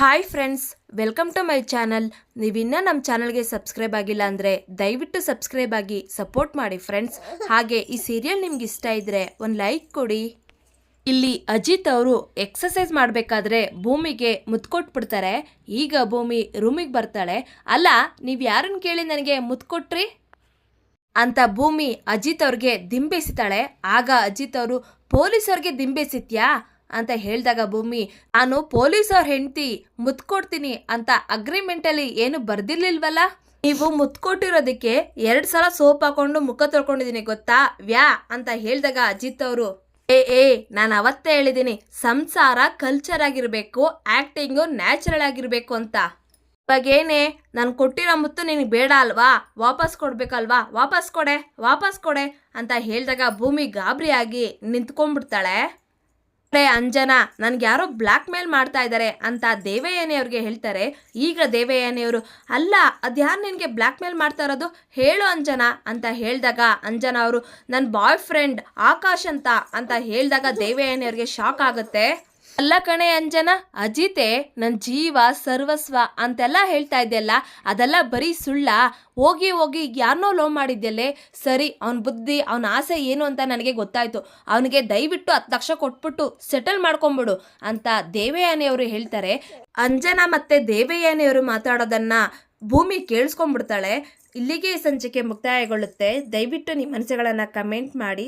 Hi friends, welcome to my channel. ನೀವಿನ್ನೂ ನಮ್ಮ ಚಾನಲ್ಗೆ ಸಬ್ಸ್ಕ್ರೈಬ್ ಆಗಿಲ್ಲ ಅಂದರೆ ದಯವಿಟ್ಟು ಸಬ್ಸ್ಕ್ರೈಬ್ ಆಗಿ ಸಪೋರ್ಟ್ ಮಾಡಿ ಫ್ರೆಂಡ್ಸ್. ಹಾಗೆ ಈ ಸೀರಿಯಲ್ ನಿಮ್ಗೆ ಇಷ್ಟ ಇದ್ದರೆ ಒಂದು ಲೈಕ್ ಕೊಡಿ. ಇಲ್ಲಿ ಅಜಿತ್ ಅವರು ಎಕ್ಸಸೈಸ್ ಮಾಡಬೇಕಾದ್ರೆ ಭೂಮಿಗೆ ಮುತ್ಕೊಟ್ಬಿಡ್ತಾರೆ. ಈಗ ಭೂಮಿ ರೂಮಿಗೆ ಬರ್ತಾಳೆ. ಅಲ್ಲ, ನೀವು ಯಾರನ್ನು ಕೇಳಿ ನನಗೆ ಮುತ್ಕೊಟ್ರಿ? ಅಂತ ಭೂಮಿ ಅಜಿತ್ ಅವ್ರಿಗೆ ದಿಂಬೆಸಿತಾಳೆ. ಆಗ ಅಜಿತ್ ಅವರು ಪೊಲೀಸವ್ರಿಗೆ ದಿಂಬೆಸಿತ್ಯಾ? ಅಂತ ಹೇಳಿದಾಗ ಭೂಮಿ, ನಾನು ಪೊಲೀಸ್ ಅವ್ರ ಹೆಂಡತಿ, ಮುತ್ಕೊಡ್ತೀನಿ ಅಂತ ಅಗ್ರಿಮೆಂಟಲ್ಲಿ ಏನು ಬರ್ದಿರ್ಲಿಲ್ವಲ್ಲ? ನೀವು ಮುತ್ಕೊಟ್ಟಿರೋದಕ್ಕೆ ಎರಡು ಸಲ ಸೋಪ್ ಹಾಕೊಂಡು ಮುಖ ತೊಳ್ಕೊಂಡಿದ್ದೀನಿ ಗೊತ್ತಾ? ವ್ಯಾ ಅಂತ ಹೇಳಿದಾಗ ಅಜಿತ್ ಅವರು, ಏ ಏ, ನಾನು ಅವತ್ತೇ ಹೇಳಿದ್ದೀನಿ ಸಂಸಾರ ಕಲ್ಚರ್ ಆಗಿರಬೇಕು ಆ್ಯಕ್ಟಿಂಗು ನ್ಯಾಚುರಲ್ ಆಗಿರಬೇಕು ಅಂತ. ಇವಾಗೇನೆ ನಾನು ಕೊಟ್ಟಿರೋ ಮುತ್ತು ನಿನಗೆ ಬೇಡ ಅಲ್ವಾ? ವಾಪಸ್ ಕೊಡ್ಬೇಕಲ್ವಾ? ವಾಪಸ್ ಕೊಡೆ ವಾಪಸ್ ಕೊಡೆ ಅಂತ ಹೇಳಿದಾಗ ಭೂಮಿ ಗಾಬರಿಯಾಗಿ ನಿಂತ್ಕೊಂಡ್ಬಿಡ್ತಾಳೆ. ಅಂಜನಾ, ನನ್ಗೆ ಯಾರೋ ಬ್ಲ್ಯಾಕ್ ಮೇಲ್ ಮಾಡ್ತಾ ಇದ್ದಾರೆ ಅಂತ ದೇವಯಾನಿ ಅವ್ರಿಗೆ ಹೇಳ್ತಾರೆ. ಈಗ ದೇವಯ್ಯನೆಯವರು ಅಲ್ಲ ಅದ್ಯಾರು ನಿನಗೆ ಬ್ಲ್ಯಾಕ್ ಮೇಲ್ ಮಾಡ್ತಾ ಇರೋದು? ಹೇಳು ಅಂಜನಾ ಅಂತ ಹೇಳಿದಾಗ ಅಂಜನಾ ಅವರು ನನ್ನ ಬಾಯ್ ಫ್ರೆಂಡ್ ಆಕಾಶ್ ಅಂತ ಅಂತ ಹೇಳಿದಾಗ ದೇವಯಾನಿ ಶಾಕ್ ಆಗುತ್ತೆ. ಅಲ್ಲ ಕಣೆ ಅಂಜನ, ಅಜಿತೆ ನನ್ನ ಜೀವ ಸರ್ವಸ್ವ ಅಂತೆಲ್ಲ ಹೇಳ್ತಾ ಇದೆಯಲ್ಲ, ಅದೆಲ್ಲ ಬರೀ ಸುಳ್ಳ. ಹೋಗಿ ಹೋಗಿ ಯಾರನ್ನೋ ಲೋ ಮಾಡಿದ್ದೆಲ್ಲೇ ಸರಿ, ಅವನ ಬುದ್ಧಿ, ಅವನ ಆಸೆ ಏನು ಅಂತ ನನಗೆ ಗೊತ್ತಾಯಿತು. ಅವನಿಗೆ ದಯವಿಟ್ಟು ಹತ್ತು ಲಕ್ಷ ಕೊಟ್ಬಿಟ್ಟು ಸೆಟಲ್ ಮಾಡ್ಕೊಂಬಿಡು ಅಂತ ದೇವಯಾನಿಯವರು ಹೇಳ್ತಾರೆ. ಅಂಜನ ಮತ್ತೆ ದೇವಯಾನಿಯವರು ಮಾತಾಡೋದನ್ನ ಭೂಮಿ ಕೇಳಿಸ್ಕೊಂಡ್ಬಿಡ್ತಾಳೆ ಇಲ್ಲಿಗೆ ಸಂಚಿಕೆ ಮುಕ್ತಾಯಗೊಳ್ಳುತ್ತೆ. ದಯವಿಟ್ಟು ನಿಮ್ಮ ಮನಸ್ಸುಗಳನ್ನು ಕಮೆಂಟ್ ಮಾಡಿ.